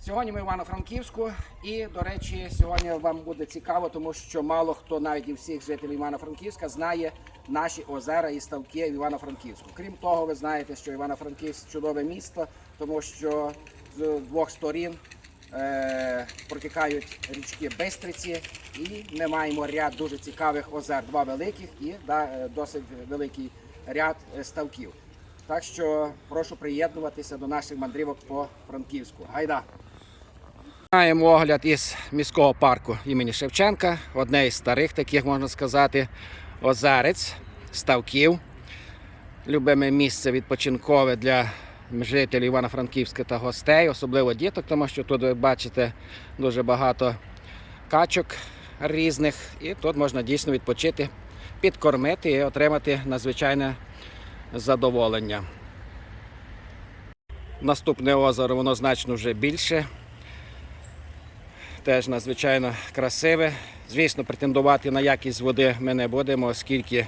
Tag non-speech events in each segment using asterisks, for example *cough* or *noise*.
Сьогодні ми в Івано-Франківську і, до речі, сьогодні вам буде цікаво, тому що мало хто, навіть і всіх жителів Івано-Франківська, знає наші озера і ставки в Івано-Франківську. Крім того, ви знаєте, що Івано-Франківськ чудове місто, тому що з двох сторін е, протікають річки Бистриці, і ми маємо ряд дуже цікавих озер, два великих і да, е, досить великий ряд е, ставків. Так що прошу приєднуватися до наших мандрівок по Франківську. Гайда! Маємо огляд із міського парку імені Шевченка, одне із старих таких, можна сказати, озерець, ставків. Любиме місце відпочинкове для жителів Івано-Франківська та гостей, особливо діток, тому що тут ви бачите дуже багато качок різних, і тут можна дійсно відпочити, підкормити і отримати надзвичайне задоволення. Наступне озеро, воно значно вже більше. Теж надзвичайно красиве. Звісно, претендувати на якість води ми не будемо, оскільки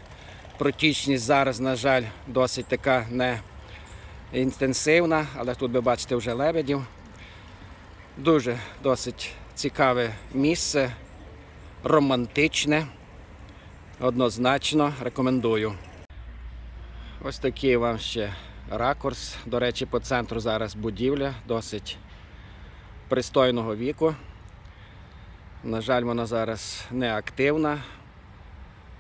протічність зараз, на жаль, досить така не інтенсивна, але тут ви бачите вже лебедів. Дуже досить цікаве місце, романтичне. Однозначно рекомендую. Ось такий вам ще ракурс. До речі, по центру зараз будівля досить пристойного віку. На жаль, вона зараз не активна,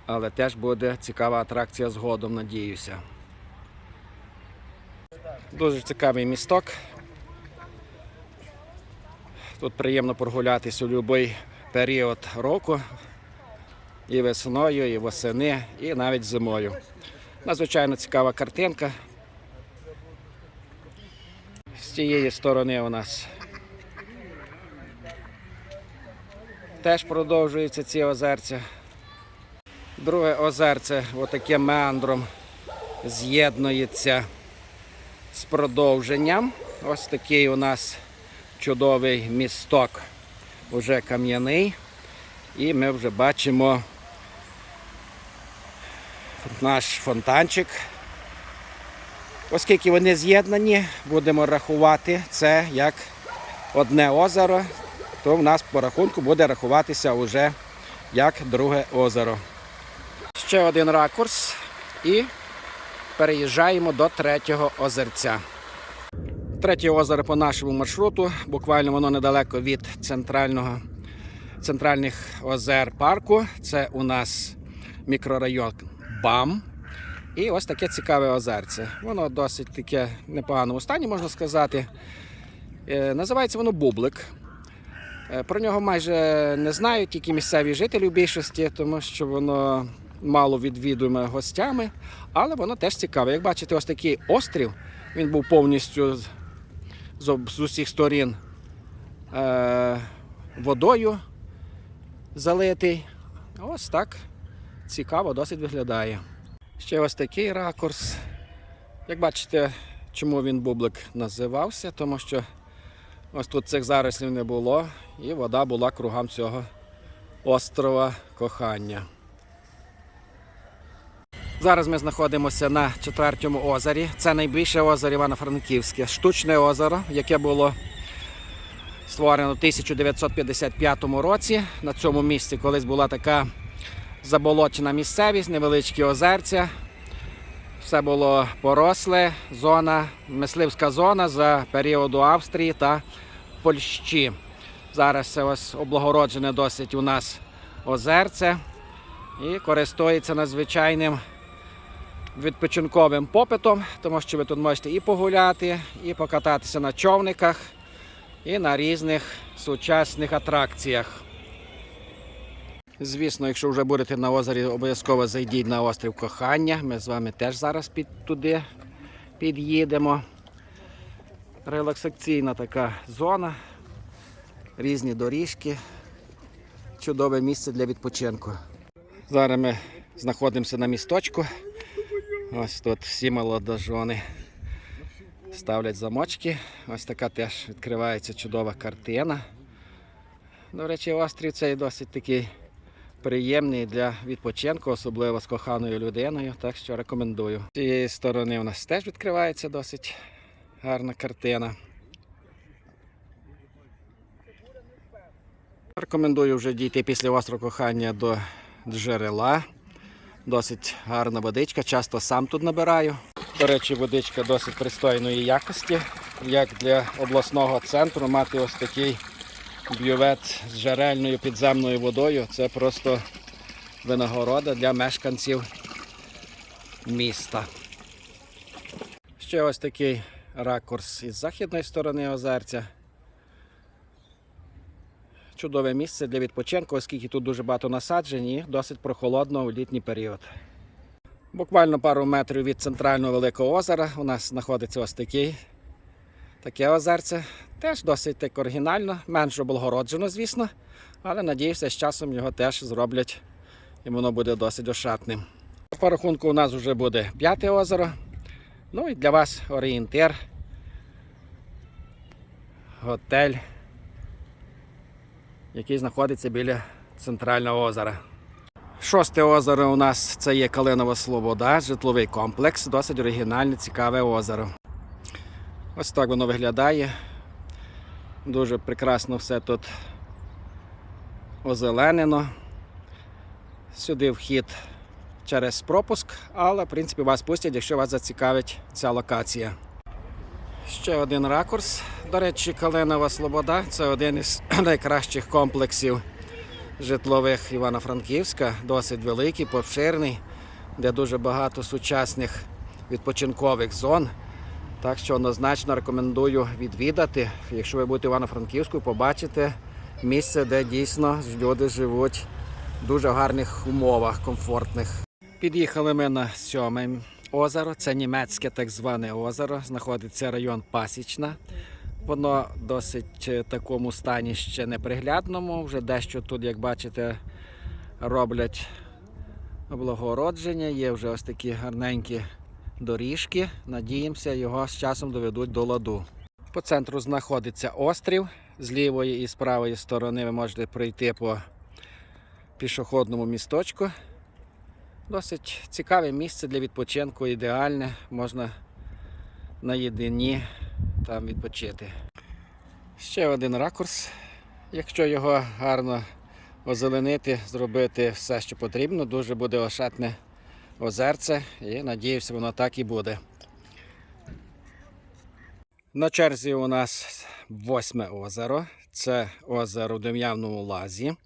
але теж буде цікава атракція згодом, надіюся. Дуже цікавий місток. Тут приємно прогулятися у будь-який період року. І весною, і восени, і навіть зимою. Надзвичайно цікава картинка. З цієї сторони у нас теж продовжуються ці озерця. Друге озерце отаким меандром з'єднується з продовженням. Ось такий у нас чудовий місток, уже кам'яний. І ми вже бачимо наш фонтанчик. Оскільки вони з'єднані, будемо рахувати це як одне озеро, то в нас по рахунку буде рахуватися вже як друге озеро. Ще один ракурс і переїжджаємо до третього озерця. Третє озеро по нашому маршруту. Буквально воно недалеко від центрального, центральних озер парку. Це у нас мікрорайон БАМ. І ось таке цікаве озерце. Воно досить таке непоганому стані, можна сказати. Е, Називається воно Бублик. Е, Про нього майже не знають тільки місцеві жителі в більшості, тому що воно мало відвідуємо гостями, але воно теж цікаве. Як бачите, ось такий острів, він був повністю з, з, усіх сторін е, водою залитий. Ось так цікаво досить виглядає. Ще ось такий ракурс. Як бачите, чому він бублик називався, тому що ось тут цих зарослів не було, і вода була кругом цього острова кохання. Зараз ми знаходимося на четвертому озері. Це найбільше озеро Івано-Франківське. Штучне озеро, яке було створено в 1955 році. На цьому місці колись була така заболочена місцевість, невеличкі озерця. Все було поросле, зона, мисливська зона за періоду Австрії та Польщі. Зараз це ось облагороджене досить у нас озерце і користується надзвичайним відпочинковим попитом, тому що ви тут можете і погуляти, і покататися на човниках, і на різних сучасних атракціях. Звісно, якщо вже будете на озері, обов'язково зайдіть на острів Кохання. Ми з вами теж зараз під туди під'їдемо. Релаксаційна така зона, різні доріжки, чудове місце для відпочинку. Зараз ми знаходимося на місточку. Ось тут всі молодожони ставлять замочки. Ось така теж відкривається чудова картина. До речі, острів цей досить такий приємний для відпочинку, особливо з коханою людиною. Так що рекомендую. З цієї сторони у нас теж відкривається досить гарна картина. Рекомендую вже дійти після острого кохання до джерела. Досить гарна водичка, часто сам тут набираю. До речі, водичка досить пристойної якості. Як для обласного центру мати ось такий бювет з джерельною підземною водою. Це просто винагорода для мешканців міста. Ще ось такий ракурс із західної сторони озерця. Чудове місце для відпочинку, оскільки тут дуже багато насаджень і досить прохолодно у літній період. Буквально пару метрів від центрального великого озера у нас знаходиться ось такий, таке озерце. Теж досить оригінально, менш облагороджено, звісно, але надіюся, з часом його теж зроблять і воно буде досить ошатним. По рахунку у нас вже буде п'яте озеро. Ну і для вас орієнтир. Готель, який знаходиться біля центрального озера. Шосте озеро у нас це є Калинова Слобода, житловий комплекс, досить оригінальне, цікаве озеро. Ось так воно виглядає. Дуже прекрасно все тут озеленено. Сюди вхід через пропуск, але в принципі вас пустять, якщо вас зацікавить ця локація. Ще один ракурс. До речі, Калинова Слобода це один із *clears throat* найкращих комплексів житлових Івано-Франківська, досить великий, обширний, де дуже багато сучасних відпочинкових зон. Так що однозначно рекомендую відвідати. Якщо ви будете в Івано-Франківську, побачите місце, де дійсно люди живуть в дуже гарних умовах, комфортних. Під'їхали ми на сьоме озеро. Це німецьке так зване озеро. Знаходиться район Пасічна. Воно досить е, такому стані ще неприглядному. Вже дещо тут, як бачите, роблять облагородження. Є вже ось такі гарненькі доріжки. Надіємося, його з часом доведуть до ладу. По центру знаходиться острів. З лівої і з правої сторони ви можете пройти по пішохідному місточку. Досить цікаве місце для відпочинку, ідеальне, можна наєдині там відпочити. Ще один ракурс. Якщо його гарно озеленити, зробити все, що потрібно, дуже буде ошатне озерце і надіюся, воно так і буде. На черзі у нас восьме озеро. Це озеро в Дем'явному лазі.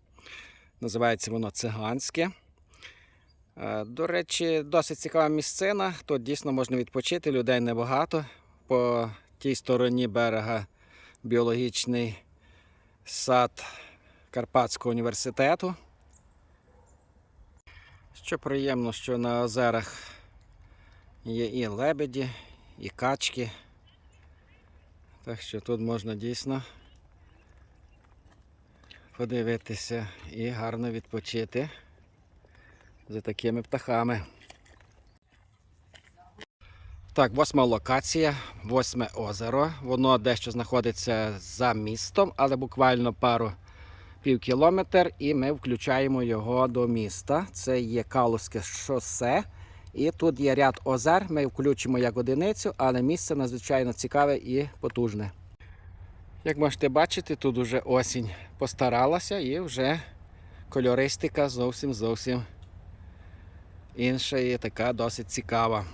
Називається воно Циганське. Е, До речі, досить цікава місцина. Тут дійсно можна відпочити, людей небагато. По тій стороні берега біологічний сад Карпатського університету. Що приємно, що на озерах є і лебеді, і качки. Так що тут можна дійсно подивитися і гарно відпочити за такими птахами. Так, восьма локація, восьме озеро. Воно дещо знаходиться за містом, але буквально пару пів кілометр, і ми включаємо його до міста. Це є Калузьке шосе. І тут є ряд озер. Ми включимо як одиницю, але місце надзвичайно цікаве і потужне. Як можете бачити, тут уже осінь постаралася і вже кольористика зовсім зовсім інша і така досить цікава.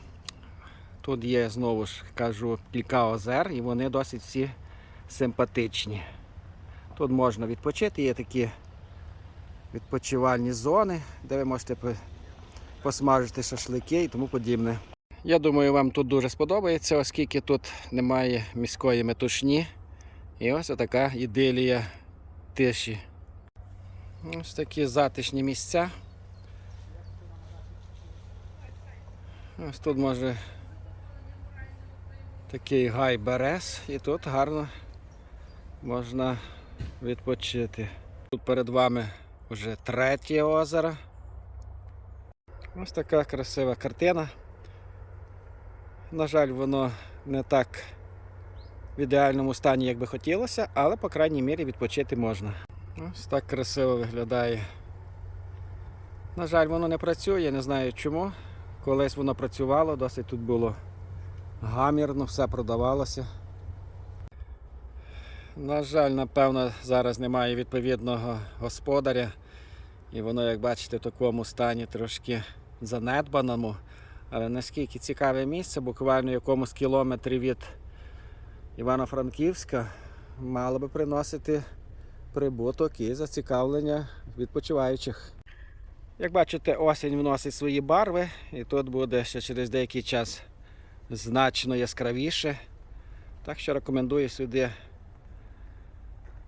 Тут є, знову ж кажу, кілька озер і вони досить всі симпатичні. Тут можна відпочити, є такі відпочивальні зони, де ви можете посмажити шашлики і тому подібне. Я думаю, вам тут дуже сподобається, оскільки тут немає міської метушні. І ось така ідилія тиші. Ось такі затишні місця. Ось тут може такий гай берез, і тут гарно можна відпочити. Тут перед вами вже третє озеро. Ось така красива картина. На жаль, воно не так в ідеальному стані, як би хотілося, але, по крайній мірі, відпочити можна. Ось так красиво виглядає. На жаль, воно не працює, не знаю чому. Колись воно працювало, досить тут було гамірно, все продавалося. На жаль, напевно, зараз немає відповідного господаря. І воно, як бачите, в такому стані трошки занедбаному. Але наскільки цікаве місце, буквально в якомусь кілометрі від Івано-Франківська, мало би приносити прибуток і зацікавлення відпочиваючих. Як бачите, осінь вносить свої барви, і тут буде ще через деякий час значно яскравіше. Так що рекомендую сюди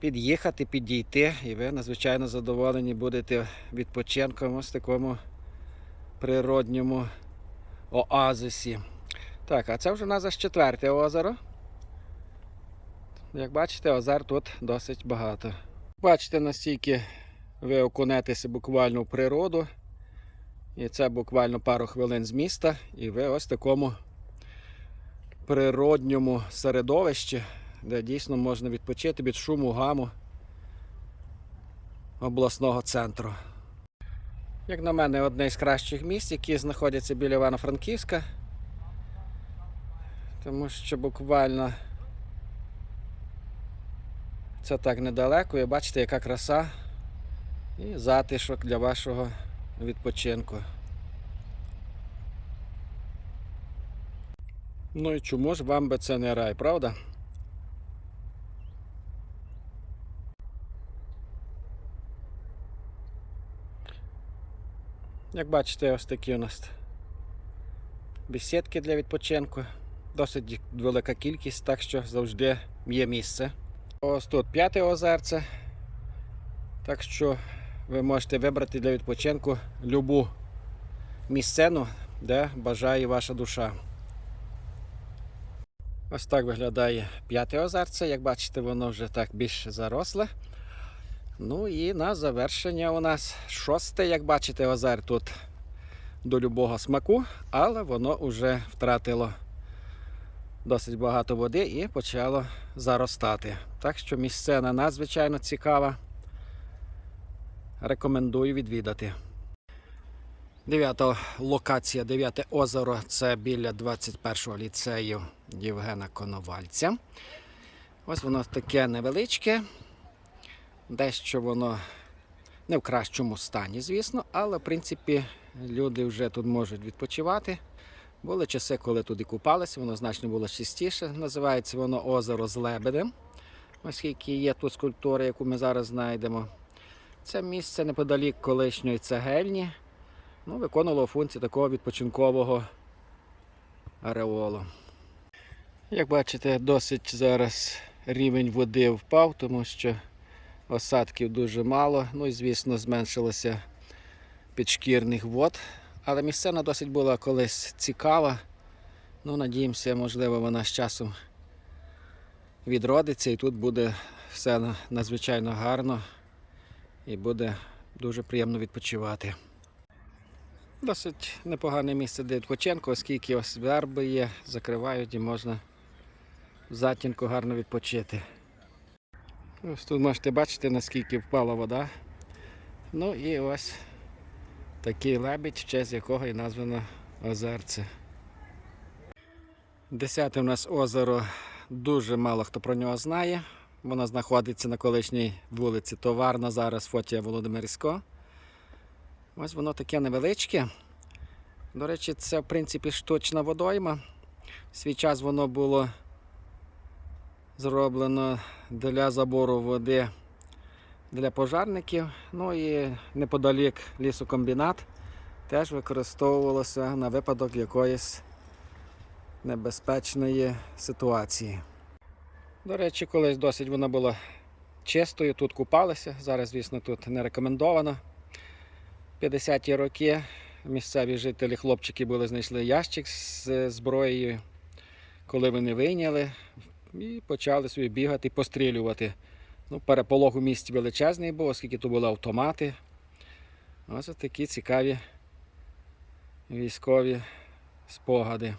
під'їхати, підійти, і ви надзвичайно задоволені будете відпочинком ось такому природньому оазисі. Так, а це вже у нас аж четверте озеро. Як бачите, озер тут досить багато. Бачите, настільки ви окунетеся буквально в природу. І це буквально пару хвилин з міста, і ви ось такому природньому середовищі, де дійсно можна відпочити від шуму гаму обласного центру. Як на мене, одне з кращих місць, які знаходяться біля Івано-Франківська. Тому що буквально це так недалеко, і бачите, яка краса і затишок для вашого відпочинку. Ну і чому ж вам би це не рай, правда? Як бачите, ось такі у нас бесідки для відпочинку. Досить велика кількість, так що завжди є місце. Ось тут п'яте озерце. Так що ви можете вибрати для відпочинку любу місцину, де бажає ваша душа. Ось так виглядає п'яте озерце. Як бачите, воно вже так більш заросле. Ну і на завершення у нас шосте, як бачите, озер тут до любого смаку, але воно вже втратило досить багато води і почало заростати. Так що місцина надзвичайно цікава. Рекомендую відвідати. Дев'ята локація, дев'яте озеро це біля 21-го ліцею Євгена Коновальця. Ось воно таке невеличке. Дещо воно не в кращому стані, звісно, але в принципі люди вже тут можуть відпочивати. Були часи, коли туди купалися, воно значно було чистіше. Називається воно озеро з лебедем, оскільки є тут скульптура, яку ми зараз знайдемо. Це місце неподалік колишньої цегельні. Ну, виконувало функцію такого відпочинкового ареолу. Як бачите, досить зараз рівень води впав, тому що осадків дуже мало. Ну і, звісно, зменшилося підшкірних вод. Але місцина досить була колись цікава. Ну, надіємося, можливо, вона з часом відродиться і тут буде все надзвичайно гарно і буде дуже приємно відпочивати. Досить непогане місце для відпочинку, оскільки ось верби є, закривають і можна в затінку гарно відпочити. Ось тут можете бачити, наскільки впала вода. Ну і ось такий лебідь, в честь якого і названо озерце. Десяте у нас озеро, дуже мало хто про нього знає. Воно знаходиться на колишній вулиці Товарна, зараз Фотія Володимирського. Ось воно таке невеличке. До речі, це в принципі штучна водойма. Свій час воно було зроблено для забору води для пожарників. Ну і неподалік лісокомбінат теж використовувалося на випадок якоїсь небезпечної ситуації. До речі, колись досить вона була чистою, тут купалися. Зараз, звісно, тут не рекомендовано. 50-ті роки місцеві жителі, хлопчики були знайшли ящик з зброєю, коли вони вийняли і почали собі бігати, пострілювати. Ну, переполох у місті величезний був, оскільки то були автомати. Ось такі цікаві військові спогади.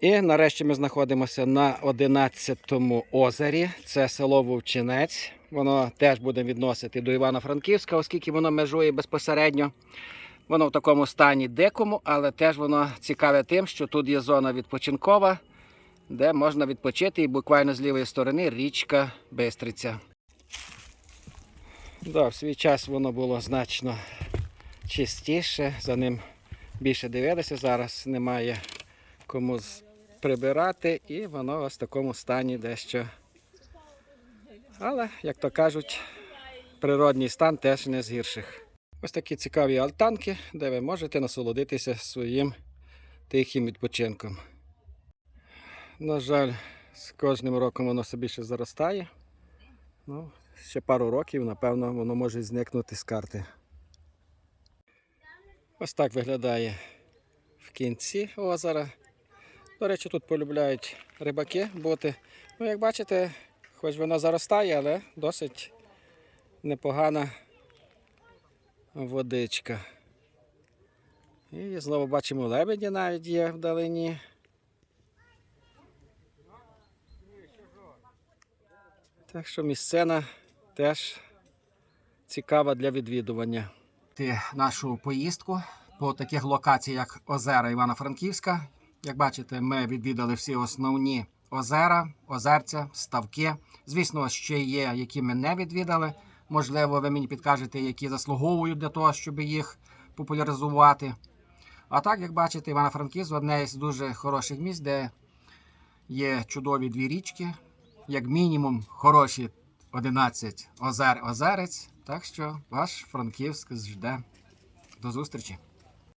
І нарешті ми знаходимося на 11-му озері. Це село Вовчинець. Воно теж буде відносити до Івано-Франківська, оскільки воно межує безпосередньо. Воно в такому стані дикому, але теж воно цікаве тим, що тут є зона відпочинкова де можна відпочити і буквально з лівої сторони річка Бистриця. Да, в свій час воно було значно чистіше, за ним більше дивилися. Зараз немає кому прибирати, і воно ось в такому стані дещо. Але, як то кажуть, природній стан теж не з гірших. Ось такі цікаві альтанки, де ви можете насолодитися своїм тихим відпочинком. На жаль, з кожним роком воно все більше заростає. Ну, ще пару років, напевно, воно може зникнути з карти. Ось так виглядає в кінці озера. До речі, тут полюбляють рибаки бути. Ну, як бачите, хоч воно заростає, але досить непогана водичка. І знову бачимо лебеді навіть є вдалині. Так що місцина теж цікава для відвідування. Нашу поїздку по таких локаціях, як озера Івано-Франківська. Як бачите, ми відвідали всі основні озера, озерця, ставки. Звісно, ще є, які ми не відвідали. Можливо, ви мені підкажете, які заслуговують для того, щоб їх популяризувати. А так, як бачите, Івано-Франківськ одне з дуже хороших місць, де є чудові дві річки, як мінімум хороші 11 озер озерець. Так що ваш Франківськ жде. До зустрічі!